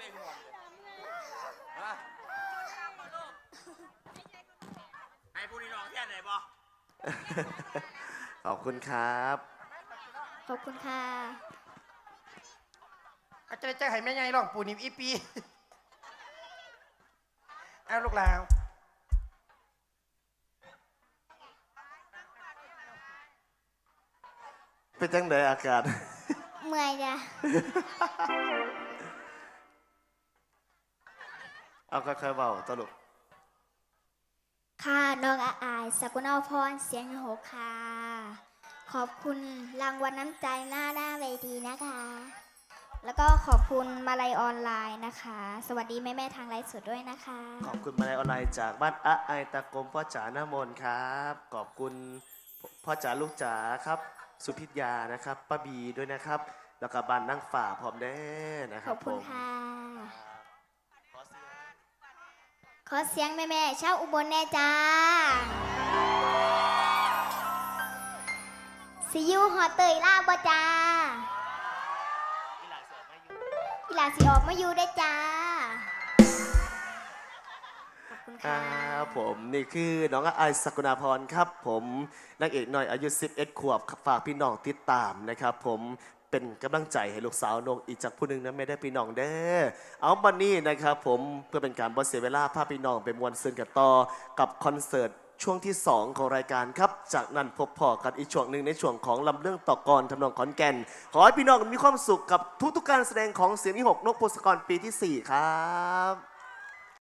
ป็นห่วงฮะให้ผู้นี้น้องแค่ไหนบ่ขอบคุณครับ ขอบคุณค่ะ อาจารย์จะให้แม่ใหญ่ร้องปูนิมอีปีเอาลูกหลาว เป็นจังไดอากาศ เมื่อยจ้ะ เอาค่อยๆเบาตลกค่ะน้องอาอายสกุลอพรเสียงโหกค่ะ ขอบคุณรางวัลน้ำใจหน้าหน้าเวทีนะคะ แล้วก็ขอบคุณมาลัยออนไลน์นะคะ สวัสดีแม่แม่ๆทางไลฟ์สดด้วยนะคะ ขอบคุณมาลัยออนไลน์จากบ้านอะไอตะกรมพ่อจ๋าหน้ามนต์ครับ ขอบคุณพ่อจ๋าลูกจ๋าครับ สุพิทยานะครับป้าบีด้วยนะครับ แล้วก็บ้านนั่งฝ่าพร้อมแน่นะคขรัอบบคุณผมค่ะ ขอเสียง ขอเสียงแม่แม่ชาวอุบลแน่จ้า สิยูหอเตยล่าบ่จ้าอีหลาสิออกมาอยู่ได้จ้า คุณคค่ะ รับผมนี่คือน้องไอสกุณาพรครับ ผมนางเอกหน่อยอายุ 11 ขวบฝากพี่น้องติดตามนะครับ ผมเป็นกำลังใจให้ลูกสาวนงอีกจากผู้หนึ่งนะไม่ได้พี่น้องเด้อเอาบันนี้นะครับ ผมเพื่อเป็นการบอเสียเวลาพาพี่น้องไปมวนซึนกับต่อกับคอนเสิร์ตช่วงที่ 2 ของรายการครับ จากนั้นพบพอกันอีกช่วงหนึ่งในช่วงของลำเรื่องต่อกรทำนองขอนแก่น ขอให้พี่น้องมีความสุขกับทุกๆการแสดงของเสียงที่หกนกโพสกรปีที่สี่ครับ